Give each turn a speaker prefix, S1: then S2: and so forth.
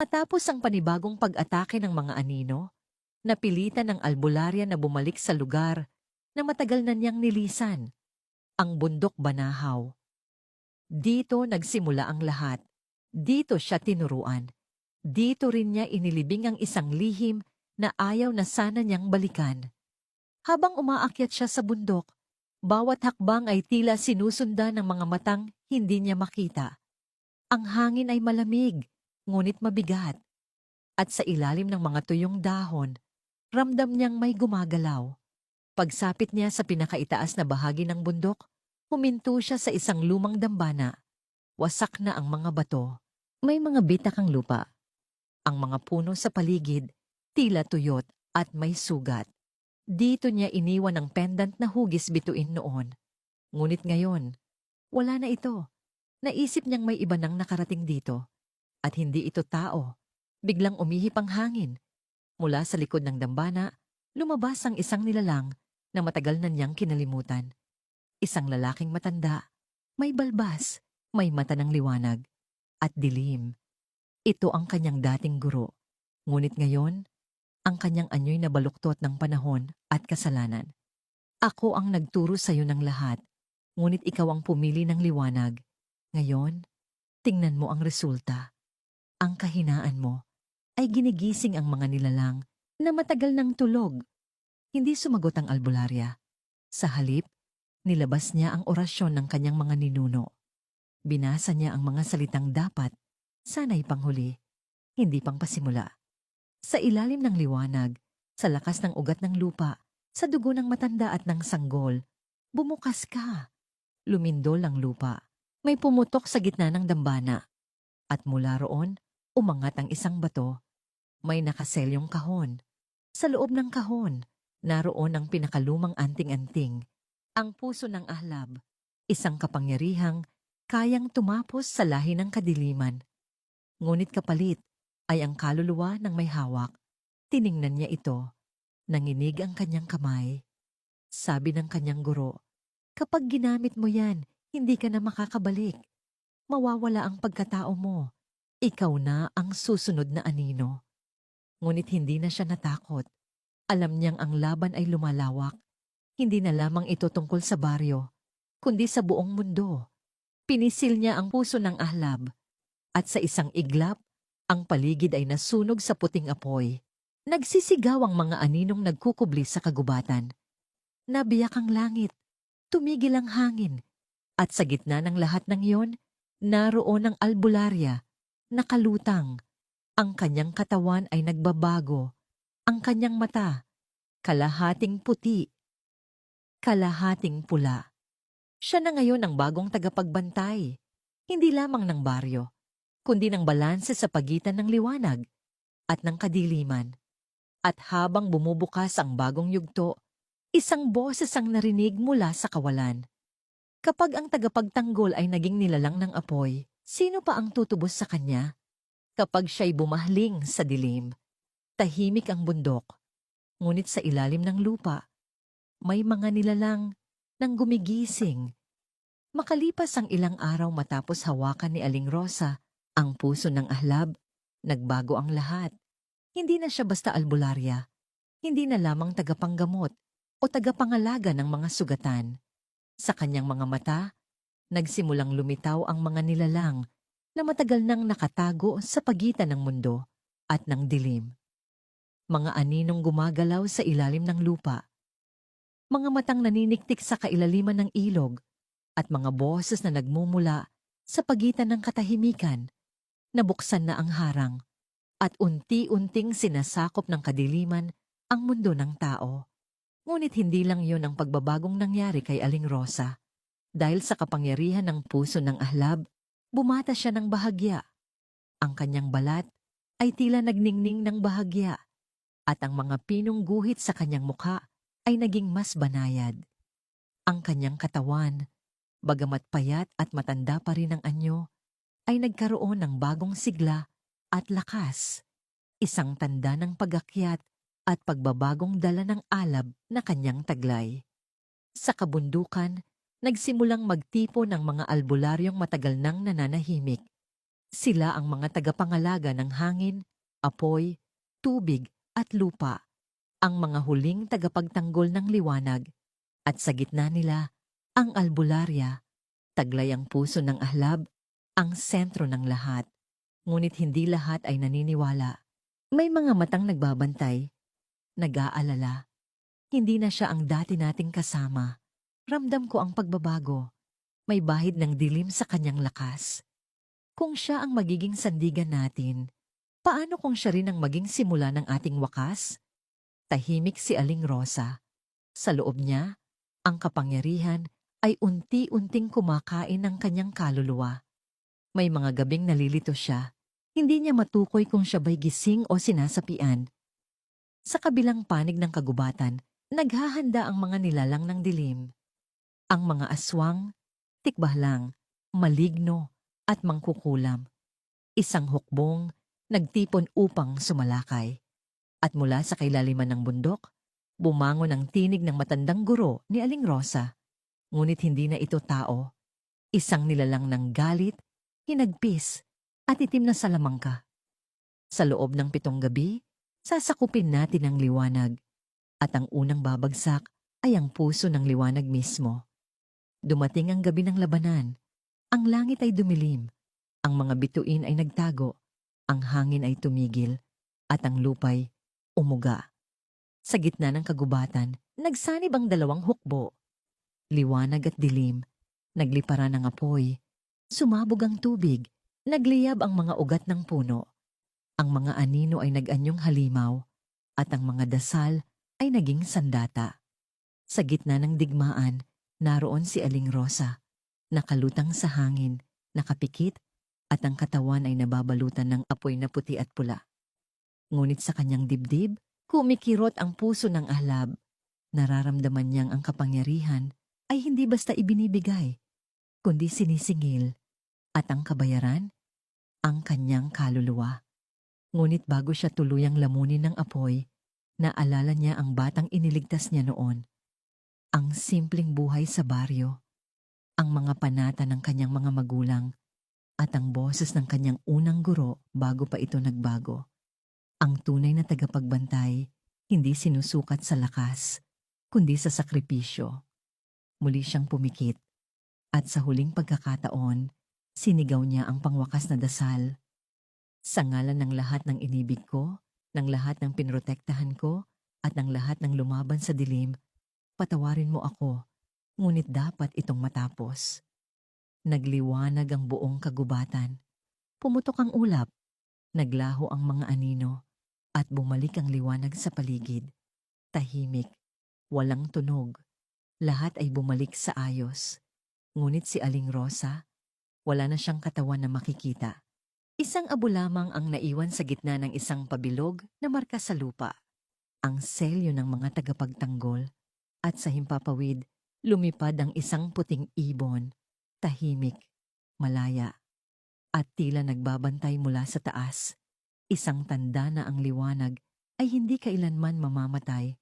S1: Matapos ang panibagong pag-atake ng mga anino, napilitan ng albularya na bumalik sa lugar na matagal na niyang nilisan, ang bundok Banahaw. Dito nagsimula ang lahat. Dito siya tinuruan. Dito rin niya inilibing ang isang lihim na ayaw na sana niyang balikan. Habang umaakyat siya sa bundok, bawat hakbang ay tila sinusundan ng mga matang hindi niya makita. Ang hangin ay malamig, ngunit mabigat. At sa ilalim ng mga tuyong dahon, ramdam niyang may gumagalaw. Pagsapit niya sa pinakaitaas na bahagi ng bundok, huminto siya sa isang lumang dambana. Wasak na ang mga bato. May mga bitak ang lupa. Ang mga puno sa paligid, tila tuyot at may sugat. Dito niya iniwan ang pendant na hugis bituin noon. Ngunit ngayon, wala na ito. Naisip niyang may iba nang nakarating dito. At hindi ito tao. Biglang umihip ang hangin. Mula sa likod ng dambana, lumabas ang isang nilalang na matagal na niyang kinalimutan. Isang lalaking matanda, may balbas, may mata ng liwanag, at dilim. Ito ang kanyang dating guro. Ngunit ngayon, ang kanyang anyoy na baluktot ng panahon at kasalanan. Ako ang nagturo sa iyo ng lahat, ngunit ikaw ang pumili ng liwanag. Ngayon, tingnan mo ang resulta. Ang kahinaan mo ay ginigising ang mga nilalang na matagal ng tulog. Hindi sumagot ang albularya. Sa halip, nilabas niya ang orasyon ng kanyang mga ninuno. Binasa niya ang mga salitang dapat, sana'y panghuli, hindi pang pasimula. Sa ilalim ng liwanag, sa lakas ng ugat ng lupa, sa dugo ng matanda at ng sanggol, bumukas ka. Lumindol ang lupa. May pumutok sa gitna ng dambana. At mula roon, umangat ang isang bato. May nakaselyong kahon. Sa loob ng kahon, naroon ang pinakalumang anting-anting. Ang puso ng ahlab, isang kapangyarihang kayang tumapos sa lahi ng kadiliman. Ngunit kapalit ay ang kaluluwa ng may hawak. Tiningnan niya ito. Nanginig ang kanyang kamay. Sabi ng kanyang guro, kapag ginamit mo yan, hindi ka na makakabalik. Mawawala ang pagkatao mo. Ikaw na ang susunod na anino. Ngunit hindi na siya natakot. Alam niyang ang laban ay lumalawak. Hindi na lamang ito tungkol sa baryo, kundi sa buong mundo. Pinisil niya ang puso ng ahlab. At sa isang iglap, ang paligid ay nasunog sa puting apoy. Nagsisigaw ang mga aninong nagkukubli sa kagubatan. Nabiyak ang langit. Tumigil ang hangin. At sa gitna ng lahat ng iyon, naroon ang albularya, nakalutang. Ang kanyang katawan ay nagbabago. Ang kanyang mata, kalahating puti, kalahating pula. Siya na ngayon ang bagong tagapagbantay, hindi lamang ng baryo, kundi ng balanse sa pagitan ng liwanag at ng kadiliman. At habang bumubukas ang bagong yugto, isang boses ang narinig mula sa kawalan. Kapag ang tagapagtanggol ay naging nilalang ng apoy, sino pa ang tutubos sa kanya? Kapag siya'y bumahling sa dilim, tahimik ang bundok, ngunit sa ilalim ng lupa, may mga nilalang nang gumigising. Makalipas ang ilang araw matapos hawakan ni Aling Rosa ang puso ng ahlab, nagbago ang lahat. Hindi na siya basta albularya, hindi na lamang tagapanggamot o tagapangalaga ng mga sugatan. Sa kanyang mga mata, nagsimulang lumitaw ang mga nilalang na matagal nang nakatago sa pagitan ng mundo at ng dilim. Mga aninong gumagalaw sa ilalim ng lupa. Mga matang naniniktik sa kailaliman ng ilog at mga boses na nagmumula sa pagitan ng katahimikan. Nabuksan na ang harang at unti-unting sinasakop ng kadiliman ang mundo ng tao. Ngunit hindi lang yon ang pagbabagong nangyari kay Aling Rosa. Dahil sa kapangyarihan ng puso ng ahlab, bumata siya ng bahagya. Ang kanyang balat ay tila nagningning ng bahagya at ang mga pinong guhit sa kanyang mukha ay naging mas banayad. Ang kanyang katawan, bagamat payat at matanda pa rin ang anyo, ay nagkaroon ng bagong sigla at lakas, isang tanda ng pagakyat at pagbabagong dala ng alab na kanyang taglay. Sa kabundukan, nagsimulang magtipo ng mga albularyong matagal nang nananahimik. Sila ang mga tagapangalaga ng hangin, apoy, tubig at lupa, ang mga huling tagapagtanggol ng liwanag, at sa gitna nila, ang albularya, taglay ang puso ng ahlab, ang sentro ng lahat. Ngunit hindi lahat ay naniniwala. May mga matang nagbabantay, nag-aalala. Hindi na siya ang dati nating kasama. Ramdam ko ang pagbabago. May bahid ng dilim sa kanyang lakas. Kung siya ang magiging sandigan natin, paano kung siya rin ang maging simula ng ating wakas? Tahimik si Aling Rosa. Sa loob niya, ang kapangyarihan ay unti-unting kumakain ng kanyang kaluluwa. May mga gabing nalilito siya. Hindi niya matukoy kung siya ba'y gising o sinasapian. Sa kabilang panig ng kagubatan, naghahanda ang mga nilalang ng dilim. Ang mga aswang, tikbahlang, maligno, at mangkukulam. Isang hukbong, nagtipon upang sumalakay. At mula sa kailaliman ng bundok, bumangon ang tinig ng matandang guro ni Aling Rosa. Ngunit hindi na ito tao. Isang nilalang ng galit, hinagpis, at itim na salamangka. Sa loob ng pitong gabi, sasakupin natin ang liwanag. At ang unang babagsak ay ang puso ng liwanag mismo. Dumating ang gabi ng labanan. Ang langit ay dumilim. Ang mga bituin ay nagtago. Ang hangin ay tumigil. At ang lupay umuga. Sa gitna ng kagubatan, nagsanib ang dalawang hukbo. Liwanag at dilim. Nagliparan ang apoy. Sumabog ang tubig. Nagliyab ang mga ugat ng puno. Ang mga anino ay nag-anyong halimaw. At ang mga dasal ay naging sandata. Sa gitna ng digmaan, naroon si Aling Rosa. Nakalutang sa hangin, nakapikit, at ang katawan ay nababalutan ng apoy na puti at pula. Ngunit sa kanyang dibdib, kumikirot ang puso ng ahlab. Nararamdaman niyang ang kapangyarihan ay hindi basta ibinibigay, kundi sinisingil. At ang kabayaran, ang kanyang kaluluwa. Ngunit bago siya tuluyang lamunin ng apoy, naalala niya ang batang iniligtas niya noon. Ang simpleng buhay sa baryo, ang mga panata ng kanyang mga magulang, at ang boses ng kanyang unang guro bago pa ito nagbago. Ang tunay na tagapagbantay, hindi sinusukat sa lakas, kundi sa sakripisyo. Muli siyang pumikit, at sa huling pagkakataon, sinigaw niya ang pangwakas na dasal. Sa ngalan ng lahat ng inibig ko, ng lahat ng pinrotektahan ko, at ng lahat ng lumaban sa dilim, patawarin mo ako, ngunit dapat itong matapos. Nagliwanag ang buong kagubatan. Pumutok ang ulap, naglaho ang mga anino, at bumalik ang liwanag sa paligid. Tahimik, walang tunog, lahat ay bumalik sa ayos. Ngunit si Aling Rosa, wala na siyang katawan na makikita. Isang abo lamang ang naiwan sa gitna ng isang pabilog na marka sa lupa. Ang selyo ng mga tagapagtanggol at sa himpapawid, lumipad ang isang puting ibon, tahimik, malaya, at tila nagbabantay mula sa taas. Isang tanda na ang liwanag ay hindi kailanman mamamatay